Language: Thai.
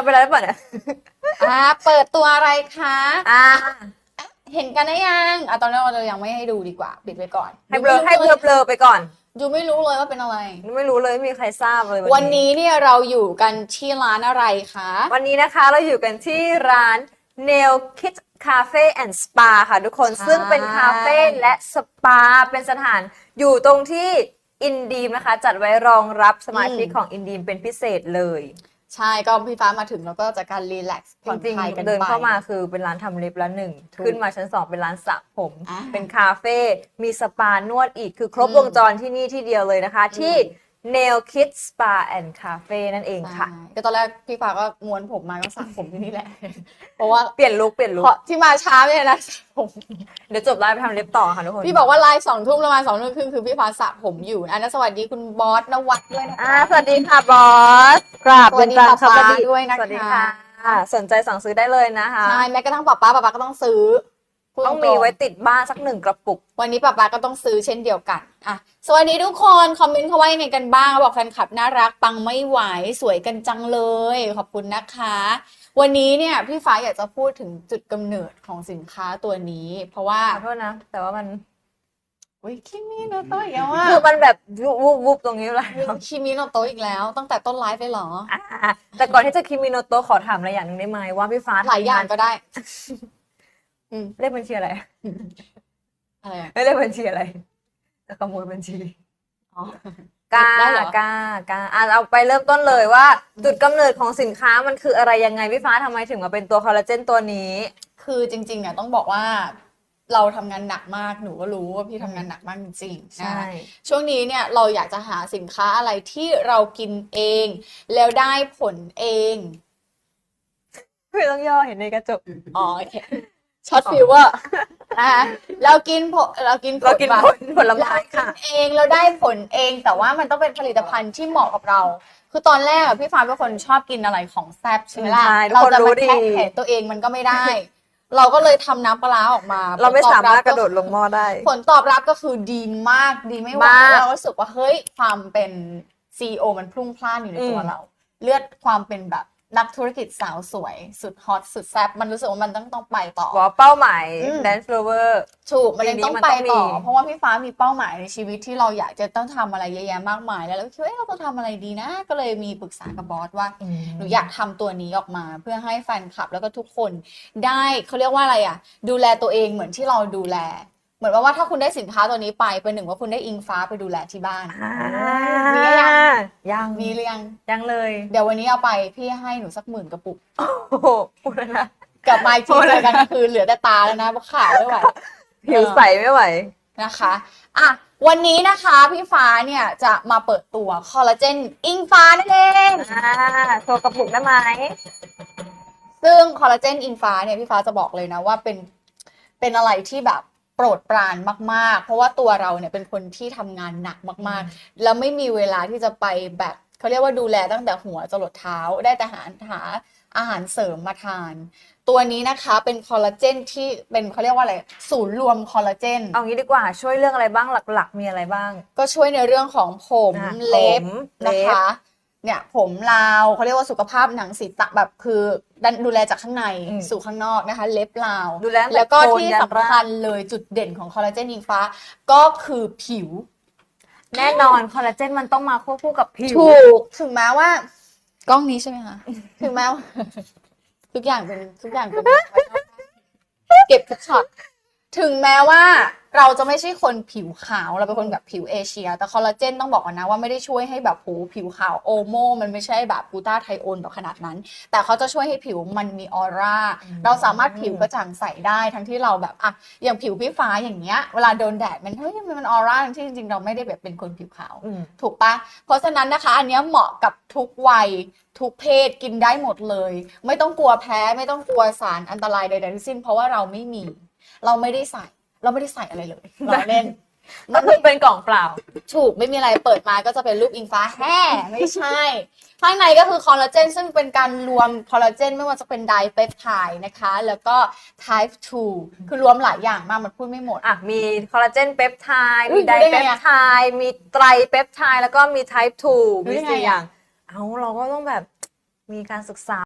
เราเป็นอะไรหรือเปล่าเนี่ยอ่าเปิดตัวอะไรคะอ่าเห็นกันได้ยังอะตอนนี้เรายังไม่ให้ดูดีกว่า ปิดไว้ก่อนให้เบลอให้เบลอเบลอไปก่อนดูไม่รู้เลยว่าเป็นอะไร ไม่รู้เลยไม่มีใครทราบเลย วันนี้เนี่ยเราอยู่กันที่ร้านอะไรคะ วันนี้นะคะเราอยู่กันที่ร้าน Nail Kit Cafe and Spa ค่ะทุกคนซึ่งเป็นคาเฟ่และสปาเป็นสถานอยู่ตรงที่อินดีมนะคะ จัดไว้รองรับสมาชิกของอินดีมเป็นพิเศษเลย ใช่ก็พี่ฟ้ามาถึงแล้วก็จากการรีแลกซ์จผ่อนริงคลายกันๆเดินไปเข้ามาคือเป็นร้านทำเล็บละหนึ่ง ถูกขึ้นมาชั้นสองเป็นร้านสระผม อ่าเป็นคาเฟ่ มีสปานวดอีก คือครบอืมวงจรที่นี่ที่เดียวเลยนะคะ ที่ Nail Kit Spa and Cafe นั่นเองค่ะ ใช่ก็ตอนแรกพี่ฟ้าก็ม้วนผมมาก็สระผมที่นี่แหละ เพราะว่าเปลี่ยนลุคเปลี่ยนลุคเพราะที่มาช้าไม่ได้นะสระผมเดี๋ยวจบไลฟ์ไปทำเล็บต่อค่ะทุกคนพี่บอกว่าไลฟ์สองทุ่มประมาณสองทุ่มครึ่งคือพี่ฟ้าสระผมอยู่อันนั้นสวัสดีคุณบอสนวัดด้วยนะคะ อ่าสวัสดีค่ะบอสกราบสวัสดีเป็นกลางป๊าครับป๊าด้วยนะคะ สวัสดีค่ะ สนใจสั่งซื้อได้เลยนะคะ ใช่แม้กระทั่งป๊าป๊าป๊าป๊าก็ต้องซื้อ พูดต้องรมีๆไว้ติดบ้านสักหนึ่งกระปุก วันนี้ป๊าป๊าก็ต้องซื้อเช่นเดียวกันอะสวัสดีทุกคนคอมเมนต์เขาว่ายังไงกันบ้างเขาบอกแฟนคลับน่ารักปังไม่ไหวสวยกันจังเลย ขอบคุณนะคะ วันนี้เนี่ยพี่ฟ้าอยากจะพูดถึงจุดกำเนิดของสินค้าตัวนี้ เพราะว่าขอโทษนะ แต่ว่ามันอุ้ยคิมิโนโตะอีกแล้วอะคือมันแบบวุบวุบวุบตรงนี้เลยคิมิโนโตะอีกแล้ว ตั้งแต่ต้นไลฟ์เลยเหรออะแต่ก่อนที่จะคิมิโนโตะขอถามอะไรอย่างหนึงได้ไหมว่าพี่ฟ้าหลายอย่างก็ได้อืม เลขบัญชีอะไรอะไรอะไม่เลขบัญชีอะไรจะขโมยบัญชีอ๋อกล้าได้เหรอกล้ากล้าอะเอาไปเริ่มต้นเลยว่า จุดกำเนิดของสินค้ามันคืออะไรยังไงพี่ฟ้าทำไมถึงมาเป็นตัวคอลลาเจนตัวนี้ คือจริงๆอะต้องบอกว่าเราทำงานหนักมากหนูก็รู้ว่าพี่ทำงานหนักมากจริงๆนะใช่ช่วงนี้เนี่ยเราอยากจะหาสินค้าอะไรที่เรากินเอง แล้วได้ผลเองไม่ต้องย่อเห็นในกระจกอ๋อโอเค ช็อตฟิวเวอร์นะคะเรากินผลเรากินผลเรากินแบบผลผลไม้ค่ะ เองเราได้ผลเองแต่ว่ามันต้องเป็นผลิตภัณฑ์ที่เหมาะกับเรา คือตอนแรกอะพี่ฟ้าเป็นคนชอบกินอะไรของแซ่บใช่ไหมล่ะใช่ทุกเราคนจะรู้มาดีแค่แผลตัวเองมันก็ไม่ได้ เราก็เลยทำน้ำปลาร้าออกมา เราไม่ผลตอบสามารถบกระโดดลงหม้อได้ ผลตอบรับก็คือดีมากดีไม่ไหวมากเรารู้สึกว่าเฮ้ยความเป็นซีอมันพรุ่งพล่านอยู่ในตัวอืมเรา เลือดความเป็นแบบ นักธุรกิจสาวสวย สุดฮอตสุดแซ่บมันรู้สึกว่ามันต้องต้องไปต่อบอกว่าเป้าหมายอืม Dance Flower ถูกมันเลยปีนี้ต้องมันไปต้องมีต่อ เพราะว่าพี่ฟ้ามีเป้าหมายในชีวิตที่เราอยากจะต้องทำอะไรเยอะแยะมากมาย แล้วเราก็คิดว่าเอ๊ะเราจะทำอะไรดีนะ ก็เลยมีปรึกษากับบอสว่าหนูอยากทำตัวนี้ออกมา เพื่อให้แฟนคลับแล้วก็ทุกคนได้เขาเรียกว่าอะไรอะ ดูแลตัวเองเหมือนที่เราดูแล เหมือนว่าว่าถ้าคุณได้สินค้าตัวนี้ไปเป็นหนึ่งว่าคุณได้อิงฟ้าไปดูแลที่บ้านอ่ามีหรือยังยังมีหรือยังยังเลย เดี๋ยววันนี้เอาไปพี่ให้หนูสักหมื่นกระปุกโอ้โหพูดแล้วนะกลับมาอีกทีโอ้ยเจอกันก็คือเหลือแต่ตาแล้วนะเพราะขาไม่ไหวผิวใสไม่ไหวนะคะอะวันนี้นะคะพี่ฟ้าเนี่ยจะมาเปิดตัวคอลลาเจนอิงฟ้านั่นเองอ่าโชว์กระปุกได้ไหมซึ่งคอลลาเจนอิงฟ้าเนี่ยพี่ฟ้าจะบอกเลยนะว่าเป็นเป็นอะไรที่แบบโปรดปรานมาก ๆ เพราะว่าตัวเราเนี่ยเป็นคนที่ทำงานหนักมากๆ แล้วไม่มีเวลาที่จะไปแบบเขาเรียกว่าดูแลตั้งแต่หัวจรดเท้าได้แต่หาหาอาหารเสริมมาทาน ตัวนี้นะคะเป็นคอลลาเจนที่เป็นเขาเรียกว่าอะไรศูนย์รวมคอลลาเจนเอางี้ดีกว่าช่วยเรื่องอะไรบ้างหลักๆ มีอะไรบ้าง ก็ช่วยในเรื่องของผมอะเล็บผมนะเล็บคะ เนี่ยผมลาวเขาเรียกว่าสุขภาพหนังศีรษะแบบคือดันดูแลจากข้างในสู่ข้างนอกนะคะ เล็บลาว ดูแลตั้งต่แล้วก็โคนที่ยันสำร่างคัญเลยจุดเด่นของคอลลาเจนอิงฟ้า ก็คือผิว แน่นอนคอลลาเจนมันต้องมาควบคู่กับผิว ถูก ถึงแม้ว่า กล้องนี้ใช่ไหมคะ ถึงแม้ว่าทุกอย่างเป็นทุกอย่างเป็นเก็บทุกช็อต ถึงแม้ว่าเราจะไม่ใช่คนผิวขาวเราเป็นคนแบบผิวเอเชีย แต่คอลลาเจนต้องบอกก่อนนะว่าไม่ได้ช่วยให้แบบโหผิวขาวโอโมมันไม่ใช่แบบกลูตาไทโอนแบบขนาดนั้น แต่เขาจะช่วยให้ผิวมันมีออร่าอืมเราสามารถผิวกระจ่างใสได้ทั้งที่เราแบบอะอย่างผิวพี่ฟ้าอย่างเงี้ยเวลาโดนแดดมันเฮ้ยมันออร่าทั้งที่จริงๆเราไม่ได้แบบเป็นคนผิวขาวอืมถูกปะเพราะฉะนั้นนะคะ อันเนี้ยเหมาะกับทุกวัยทุกเพศกินได้หมดเลย ไม่ต้องกลัวแพ้ไม่ต้องกลัวสารอันตรายใดๆทั้งสิ้น เพราะว่าเราไม่มี เราไม่ได้ใส่ เราไม่ได้ใส่อะไรเลยเราเล่น ก็คือเป็นกล่องเปล่า ถูกไม่มีอะไรเปิดมาก็จะเป็นรูปอิงฟ้าแห่ไม่ใช่ ข้างในก็คือคอลลาเจนซึ่งเป็นการรวมคอลลาเจนไม่ว่าจะเป็นไดเปปไทด์นะคะ แล้วก็ type 2 คือรวมหลายอย่างมากมันพูดไม่หมด อะ มีคอลลาเจนเปปไทด์อุ๊มียไดรู้ได้เปไงปอะไทด์มีไตรเปปไทด์แล้วก็มี type 2รู้มีได้ไงสี่อะ อย่าง เอาเราก็ต้องแบบมีการศึกษา